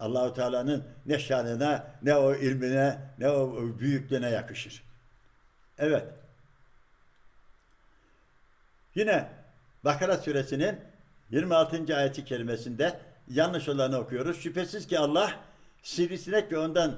Allahu Teala'nın ne şanına, ne o ilmine, ne o büyüklüğüne yakışır. Evet. Yine Bakara suresinin 26. ayeti kerimesinde yanlış olanı okuyoruz. Şüphesiz ki Allah sivrisinek ve ondan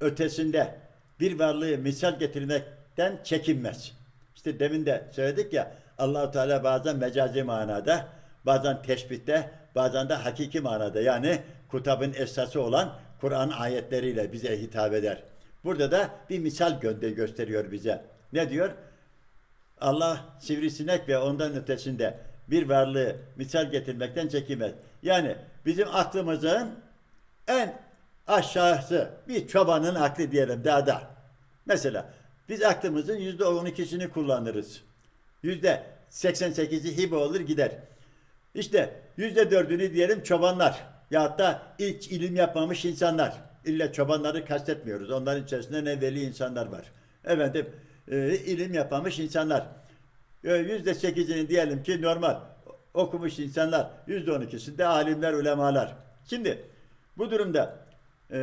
ötesinde bir varlığı misal getirmekten çekinmez. İşte demin de söyledik ya Allahu Teala bazen mecazi manada, bazen teşbihte, bazen de hakiki manada yani kutabın esası olan Kur'an ayetleriyle bize hitap eder. Burada da bir misal gönde gösteriyor bize. Ne diyor? Allah sivrisinek ve ondan ötesinde bir varlığı misal getirmekten çekinmez. Yani bizim aklımızın en aşağısı bir çobanın aklı diyelim dağda. Mesela biz aklımızın yüzde on ikisini kullanırız. Yüzde 88'i hibe olur gider. İşte yüzde dördünü diyelim çobanlar ya da hiç ilim yapmamış insanlar. İlle çobanları kastetmiyoruz. Onların içerisinde ne veli insanlar var. Efendim e, ilim yapmamış insanlar. E, Yüzde sekizini diyelim ki normal okumuş insanlar. Yüzde on ikisi de alimler, ulemalar. Şimdi bu durumda e,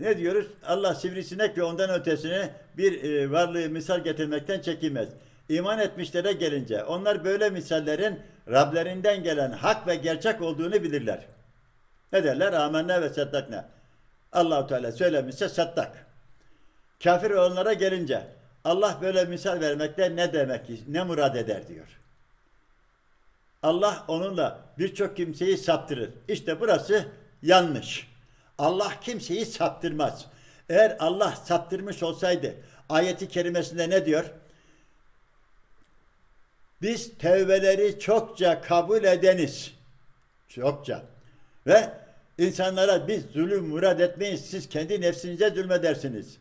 ne diyoruz? Allah sivrisinek ve ondan ötesine bir e, varlığı misal getirmekten çekinmez. İman etmişlere gelince onlar böyle misallerin Rablerinden gelen hak ve gerçek olduğunu bilirler. Ne derler? Amenna ve saddakna. Allahu Teala söylemişse sattak. Kafir olanlara gelince Allah böyle misal vermekte ne demek ne murad eder diyor. Allah onunla birçok kimseyi saptırır. İşte burası yanlış. Allah kimseyi saptırmaz. Eğer Allah saptırmış olsaydı ayeti kerimesinde ne diyor? Biz tevbeleri çokça kabul edeniz. Çokça. Ve insanlara biz zulüm murad etmeyiz. Siz kendi nefsinize zulmedersiniz.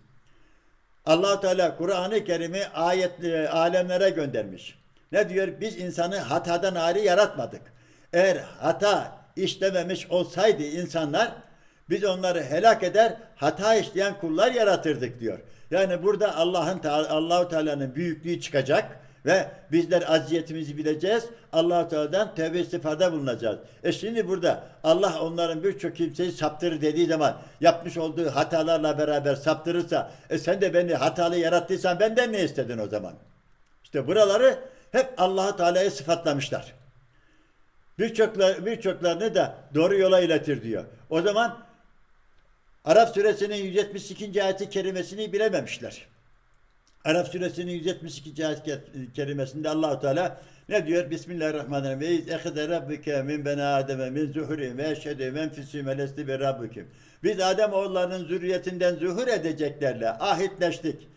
allah Teala Kur'an-ı Kerim'i ayetli alemlere göndermiş. Ne diyor? Biz insanı hatadan ari yaratmadık. Eğer hata işlememiş olsaydı insanlar biz onları helak eder, hata işleyen kullar yaratırdık diyor. Yani burada Allah'ın Allahu Teala'nın büyüklüğü çıkacak ve bizler aziyetimizi bileceğiz. Allah Teala'dan tövbe istifade bulunacağız. E şimdi burada Allah onların birçok kimseyi saptırır dediği zaman yapmış olduğu hatalarla beraber saptırırsa e sen de beni hatalı yarattıysan benden ne istedin o zaman? İşte buraları hep Allah Teala'yı sıfatlamışlar. Birçoklar birçoklarını da doğru yola iletir diyor. O zaman Araf suresinin 172. ayeti kerimesini bilememişler. Araf suresinin 172. ayet kerimesinde Allahu Teala ne diyor? Bismillahirrahmanirrahim. Ve iz ehde rabbuke min beni ademe min zuhuri ve eşhedü men fisüm elesti bi rabbukim. Biz Adem oğullarının zürriyetinden zuhur edeceklerle ahitleştik.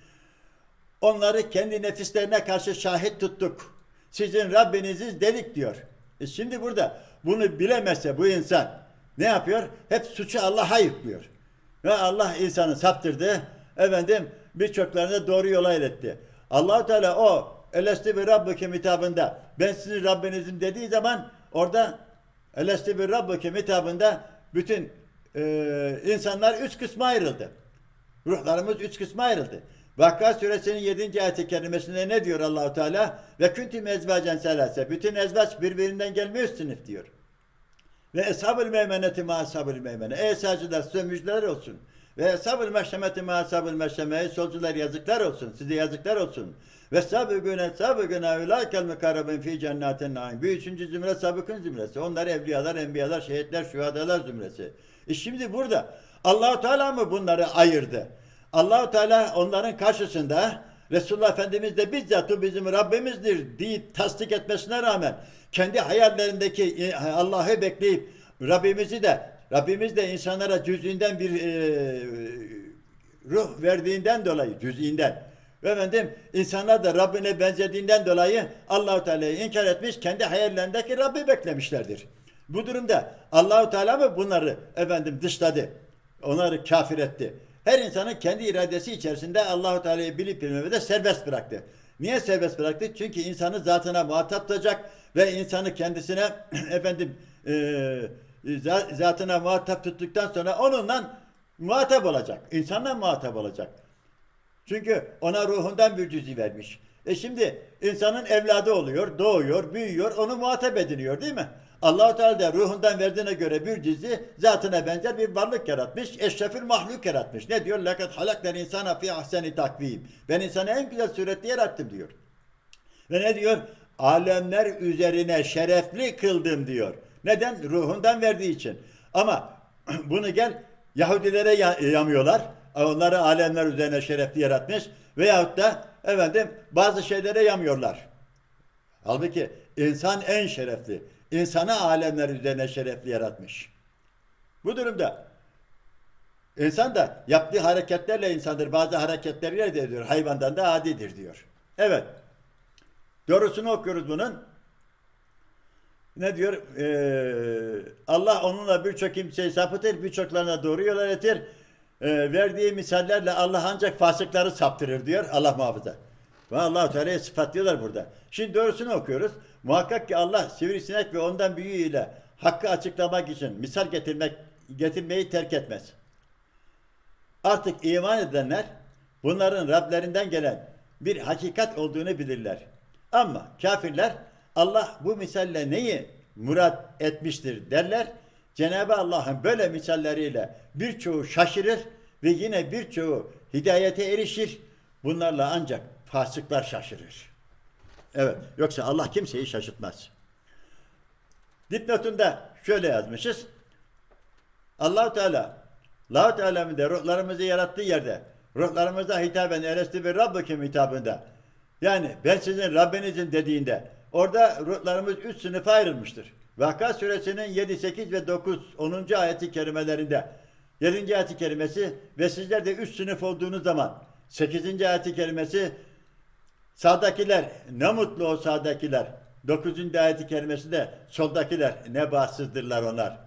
Onları kendi nefislerine karşı şahit tuttuk. Sizin Rabbiniziz dedik diyor. E şimdi burada bunu bilemezse bu insan ne yapıyor? Hep suçu Allah'a yüklüyor. Ve Allah insanı saptırdı. Efendim birçoklarını doğru yola iletti. allah Teala o Elesti bir Rabbukim hitabında ben sizin Rabbinizim dediği zaman orada Elesti bir Rabbukim hitabında bütün e, insanlar üç kısma ayrıldı. Ruhlarımız üç kısma ayrıldı. Vakka suresinin 7. ayet-i kerimesinde ne diyor Allahu Teala? Ve küntüm ezvacen selase. Bütün ezvaç birbirinden gelme üst sınıf diyor. Ve eshab-ül meymeneti ma eshab-ül meymene. Ey sağcılar size müjdeler olsun. Ve eshab-ül meşemeti ma eshab-ül meşeme. Ey solcular yazıklar olsun. Size yazıklar olsun. Ve sabıgüne sabıgüne ülâkel mekarabin fi cennetin naim. Bir üçüncü zümre sabıkın zümresi. Onlar evliyalar, enbiyalar, şehitler, şühadalar zümresi. E şimdi burada Allahu Teala mı bunları ayırdı? Allahu Teala onların karşısında Resulullah Efendimiz de bizzat o bizim Rabbimizdir diye tasdik etmesine rağmen kendi hayallerindeki Allah'ı bekleyip Rabbimizi de Rabbimiz de insanlara cüz'inden bir e, ruh verdiğinden dolayı cüz'inden efendim insanlar da Rabbine benzediğinden dolayı Allahu Teala'yı inkar etmiş kendi hayallerindeki Rabbi beklemişlerdir. Bu durumda Allahu Teala mı bunları efendim dışladı? Onları kafir etti. Her insanın kendi iradesi içerisinde Allahu Teala'yı bilip bilmemede serbest bıraktı. Niye serbest bıraktı? Çünkü insanı zatına muhatap tutacak ve insanı kendisine efendim e, zatına muhatap tuttuktan sonra onunla muhatap olacak. İnsanla muhatap olacak. Çünkü ona ruhundan bir cüzi vermiş. E şimdi insanın evladı oluyor, doğuyor, büyüyor, onu muhatap ediniyor değil mi? Allah-u Teala da ruhundan verdiğine göre bir dizi zatına benzer bir varlık yaratmış. Eşrefül mahluk yaratmış. Ne diyor? Lakat halakler insana fi ahseni takvim. Ben insanı en güzel surette yarattım diyor. Ve ne diyor? Alemler üzerine şerefli kıldım diyor. Neden? Ruhundan verdiği için. Ama bunu gel Yahudilere ya- yamıyorlar. Onları alemler üzerine şerefli yaratmış. Veyahut da efendim bazı şeylere yamıyorlar. Halbuki insan en şerefli. İnsanı alemler üzerine şerefli yaratmış. Bu durumda insan da yaptığı hareketlerle insandır. Bazı hareketleriyle de diyor. Hayvandan da adidir diyor. Evet. Doğrusunu okuyoruz bunun. Ne diyor? Ee, Allah onunla birçok kimseyi sapıtır, birçoklarına doğru yol öğretir. Ee, verdiği misallerle Allah ancak fasıkları saptırır diyor. Allah muhafaza. Ve Allah Teala'ya sıfatlıyorlar burada. Şimdi doğrusunu okuyoruz. Muhakkak ki Allah sivrisinek ve ondan büyüğüyle hakkı açıklamak için misal getirmek getirmeyi terk etmez. Artık iman edenler bunların Rablerinden gelen bir hakikat olduğunu bilirler. Ama kafirler Allah bu misalle neyi murat etmiştir derler. Cenab-ı Allah'ın böyle misalleriyle birçoğu şaşırır ve yine birçoğu hidayete erişir. Bunlarla ancak fasıklar şaşırır. Evet. Yoksa Allah kimseyi şaşırtmaz. Dipnotunda şöyle yazmışız. Allahu Teala Allah Teala'mın ruhlarımızı yarattığı yerde ruhlarımıza hitaben elesti bir Rabbikim hitabında yani ben sizin Rabbinizin dediğinde orada ruhlarımız üç sınıfa ayrılmıştır. Vaka suresinin 7, 8 ve 9, 10. ayeti kerimelerinde 7. ayeti kerimesi ve sizler de üç sınıf olduğunuz zaman 8. ayeti kerimesi Sağdakiler ne mutlu o sağdakiler. 9. ayeti kerimesi de soldakiler ne bahtsızdırlar onlar.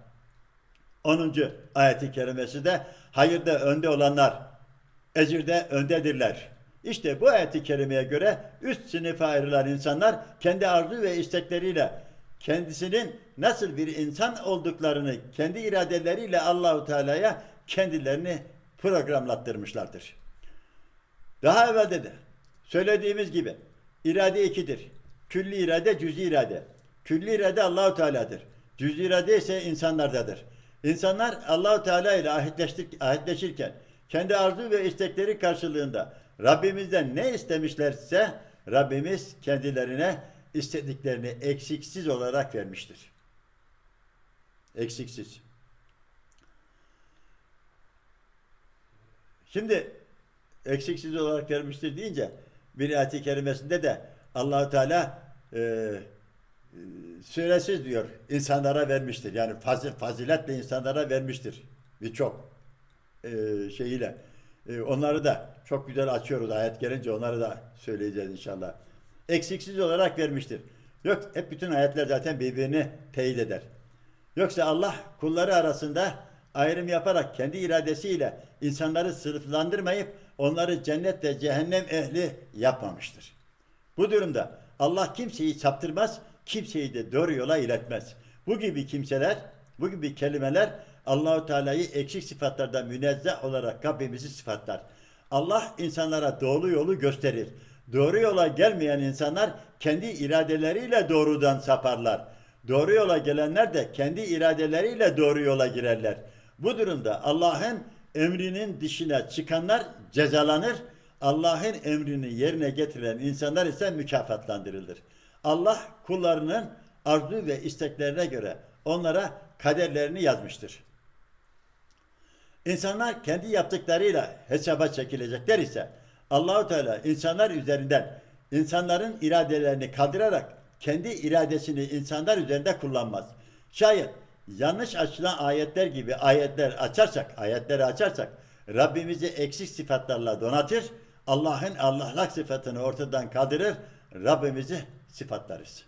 10. ayeti kerimesi de hayırda önde olanlar ecirde öndedirler. İşte bu ayeti kerimeye göre üst sınıfa ayrılan insanlar kendi arzu ve istekleriyle kendisinin nasıl bir insan olduklarını kendi iradeleriyle Allahu Teala'ya kendilerini programlattırmışlardır. Daha evvel de söylediğimiz gibi irade ikidir. Külli irade, cüzi irade. Külli irade Allahu Teala'dır. Cüzi irade ise insanlardadır. İnsanlar Allahu Teala ile ahitleşirken kendi arzu ve istekleri karşılığında Rabbimizden ne istemişlerse Rabbimiz kendilerine istediklerini eksiksiz olarak vermiştir. Eksiksiz. Şimdi eksiksiz olarak vermiştir deyince bir ayet-i kerimesinde de Allahu Teala e, süresiz diyor insanlara vermiştir. Yani fazil, faziletle insanlara vermiştir. Birçok e, şeyiyle. E, onları da çok güzel açıyoruz ayet gelince onları da söyleyeceğiz inşallah. Eksiksiz olarak vermiştir. Yok hep bütün ayetler zaten birbirini teyit eder. Yoksa Allah kulları arasında ayrım yaparak kendi iradesiyle insanları sınıflandırmayıp onları cennet ve cehennem ehli yapmamıştır. Bu durumda Allah kimseyi saptırmaz, kimseyi de doğru yola iletmez. Bu gibi kimseler, bu gibi kelimeler Allahu Teala'yı eksik sıfatlardan münezzeh olarak Rabbimizi sıfatlar. Allah insanlara doğru yolu gösterir. Doğru yola gelmeyen insanlar kendi iradeleriyle doğrudan saparlar. Doğru yola gelenler de kendi iradeleriyle doğru yola girerler. Bu durumda Allah'ın emrinin dışına çıkanlar cezalanır. Allah'ın emrini yerine getiren insanlar ise mükafatlandırılır. Allah kullarının arzu ve isteklerine göre onlara kaderlerini yazmıştır. İnsanlar kendi yaptıklarıyla hesaba çekilecekler ise Allahu Teala insanlar üzerinden insanların iradelerini kaldırarak kendi iradesini insanlar üzerinde kullanmaz. Şayet yanlış açılan ayetler gibi ayetler açarsak, ayetleri açarsak Rabbimizi eksik sıfatlarla donatır, Allah'ın Allah'lak sıfatını ortadan kaldırır, Rabbimizi sıfatlarız.